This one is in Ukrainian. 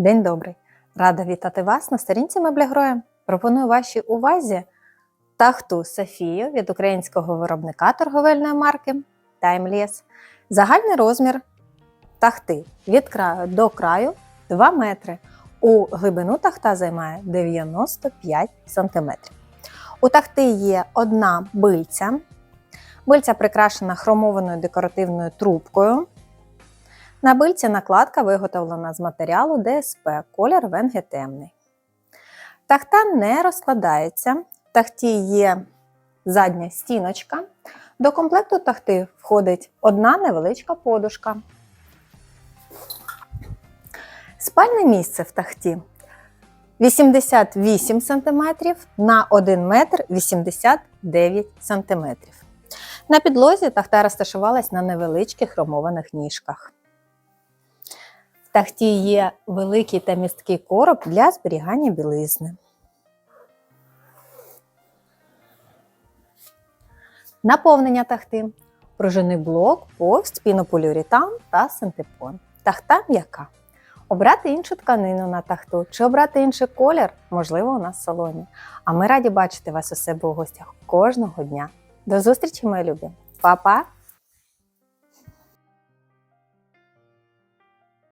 День добрий! Рада вітати вас на сторінці Меблягроя. Пропоную вашій увазі тахту Софію від українського виробника торговельної марки Timeless. Загальний розмір тахти від краю до краю 2 метри. У глибину тахта займає 95 см. У тахти є одна бильця. Бильця прикрашена хромованою декоративною трубкою. На бильці накладка виготовлена з матеріалу ДСП, колір венге темний. Тахта не розкладається. В тахті є задня стіночка. До комплекту тахти входить одна невеличка подушка. Спальне місце в тахті 88 см на 1 метр 89 см. На підлозі тахта розташувалась на невеличких хромованих ніжках. Тахті є великий та місткий короб для зберігання білизни. Наповнення тахти. Пружинний блок, повсть, пінополіуретан та синтепон. Тахта м'яка. Обрати іншу тканину на тахту чи обрати інший колір, можливо, у нас в салоні. А ми раді бачити вас у себе у гостях кожного дня. До зустрічі, мої любі! Па-па!